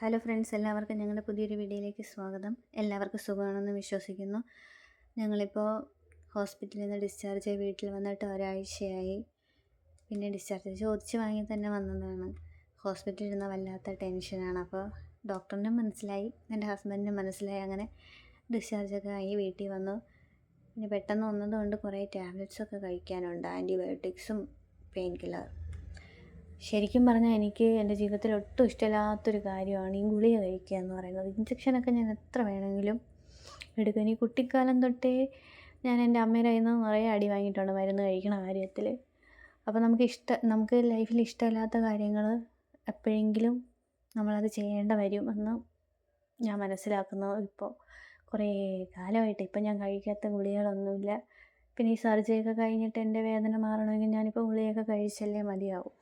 Hello friends എല്ലാവർക്കും ഞങ്ങളുടെ പുതിയൊരു വീഡിയോയിലേക്ക് സ്വാഗതം. എല്ലാവർക്കും സുഖമാണെന്ന് വിശ്വസിക്കുന്നു. ഞങ്ങളിപ്പോൾ ഹോസ്പിറ്റലിൽ നിന്ന് ഡിസ്ചാർജ് ആയി വീട്ടിൽ വന്നിട്ട് ഒരാഴ്ചയായി. പിന്നെ ഡിസ്ചാർജ് ചോദിച്ച് വാങ്ങി തന്നെ വന്നതാണ്. ഹോസ്പിറ്റലിൽ ഇരുന്ന വല്ലാത്ത ടെൻഷനാണ് അപ്പോൾ ഡോക്ടറിനും മനസ്സിലായി എന്റെ ഹസ്ബൻഡിനും മനസ്സിലായി. അങ്ങനെ ഡിസ്ചാർജൊക്കെ ആയി വീട്ടിൽ വന്നു. പിന്നെ പെട്ടെന്ന് വന്നതുകൊണ്ട് കുറേ ടാബ്ലറ്റ്സൊക്കെ കഴിക്കാനുണ്ട്. ആന്റിബയോട്ടിക്സും പെയിൻ കില്ലർ ശരിക്കും പറഞ്ഞാൽ എനിക്ക് എന്റെ ജീവിതത്തിൽ ഒട്ടും ഇഷ്ടമില്ലാത്തൊരു കാര്യമാണ് ഈ ഗുളിക കഴിക്കുക എന്ന് പറയുന്നത്. ഇഞ്ചക്ഷനൊക്കെ ഞാൻ എത്ര വേണമെങ്കിലും എടുക്കും. ഇനി കുട്ടിക്കാലം തൊട്ടേ ഞാൻ എന്റെ അമ്മയുടെ കയ്യിൽ നിന്ന് നിറയെ അടി വാങ്ങിയിട്ടുണ്ട് മരുന്ന് കഴിക്കണ കാര്യത്തിൽ അപ്പോൾ നമുക്ക് ഇഷ്ട നമുക്ക് ലൈഫിൽ ഇഷ്ടമില്ലാത്ത കാര്യങ്ങൾ എപ്പോഴെങ്കിലും നമ്മളത് ചെയ്യേണ്ട വരും എന്ന് ഞാൻ മനസ്സിലാക്കുന്നു. ഇപ്പോൾ കുറേ കാലമായിട്ട് ഇപ്പം ഞാൻ കഴിക്കാത്ത ഗുളികളൊന്നുമില്ല പിന്നെ ഈ സർജറിയൊക്കെ കഴിഞ്ഞിട്ട് എന്റെ വേദന മാറണമെങ്കിൽ ഞാനിപ്പോൾ ഗുളികയൊക്കെ കഴിച്ചല്ലേ മതിയാവും.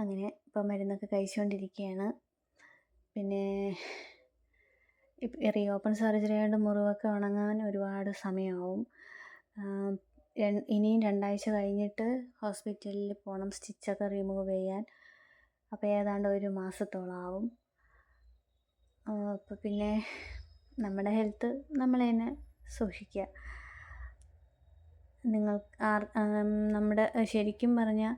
അങ്ങനെ ഇപ്പം മരുന്നൊക്കെ കഴിച്ചുകൊണ്ടിരിക്കുകയാണ് പിന്നെ റീ ഓപ്പൺ സർജറി ആയതുകൊണ്ട് മുറിവൊക്കെ ഉണങ്ങാൻ ഒരുപാട് സമയമാവും ഇനിയും രണ്ടാഴ്ച കഴിഞ്ഞിട്ട് ഹോസ്പിറ്റലിൽ പോകണം സ്റ്റിച്ചൊക്കെ റിമൂവ് ചെയ്യാൻ. അപ്പോൾ ഏതാണ്ട് ഒരു മാസത്തോളം ആവും. അപ്പോൾ പിന്നെ നമ്മുടെ ഹെൽത്ത് നമ്മൾ തന്നെ സൂക്ഷിക്കുക. നിങ്ങൾ ആർ നമ്മുടെ ശരിക്കും പറഞ്ഞാൽ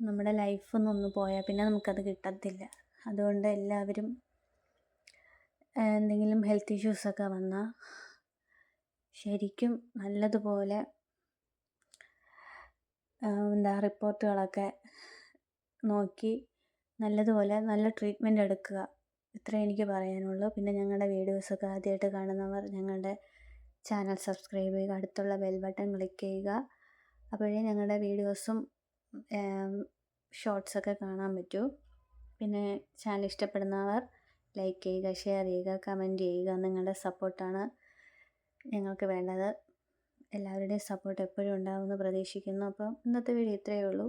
നമ്മുടെ ലൈഫ് ഒന്ന് പോയാൽ പിന്നെ നമുക്കത് കിട്ടത്തില്ല. അതുകൊണ്ട് എല്ലാവരും എന്തെങ്കിലും ഹെൽത്ത് ഇഷ്യൂസൊക്കെ വന്നാൽ ശരിക്കും നല്ലതുപോലെ എന്താ റിപ്പോർട്ടുകളൊക്കെ നോക്കി നല്ലതുപോലെ നല്ല ട്രീറ്റ്മെന്റ് എടുക്കുക. ഇത്രേ എനിക്ക് പറയാനുള്ളൂ. പിന്നെ ഞങ്ങളുടെ വീഡിയോസൊക്കെ ആദ്യമായിട്ട് കാണുന്നവർ ഞങ്ങളുടെ ചാനൽ സബ്സ്ക്രൈബ് ചെയ്യുക അടുത്തുള്ള ബെൽ ബട്ടൺ ക്ലിക്ക് ചെയ്യുക. അപ്പോഴേ ഞങ്ങളുടെ വീഡിയോസും ഷോർട്സൊക്കെ കാണാൻ പറ്റൂ. പിന്നെ ചാനൽ ഇഷ്ടപ്പെടുന്നവർ ലൈക്ക് ചെയ്യുക ഷെയർ ചെയ്യുക കമന്റ് ചെയ്യുക. നിങ്ങളുടെ സപ്പോർട്ടാണ് ഞങ്ങൾക്ക് വേണ്ടത്. എല്ലാവരുടെയും സപ്പോർട്ട് എപ്പോഴും ഉണ്ടാകുമെന്ന് പ്രതീക്ഷിക്കുന്നു. അപ്പം ഇന്നത്തെ വീഡിയോ ഇത്രയേ ഉള്ളൂ.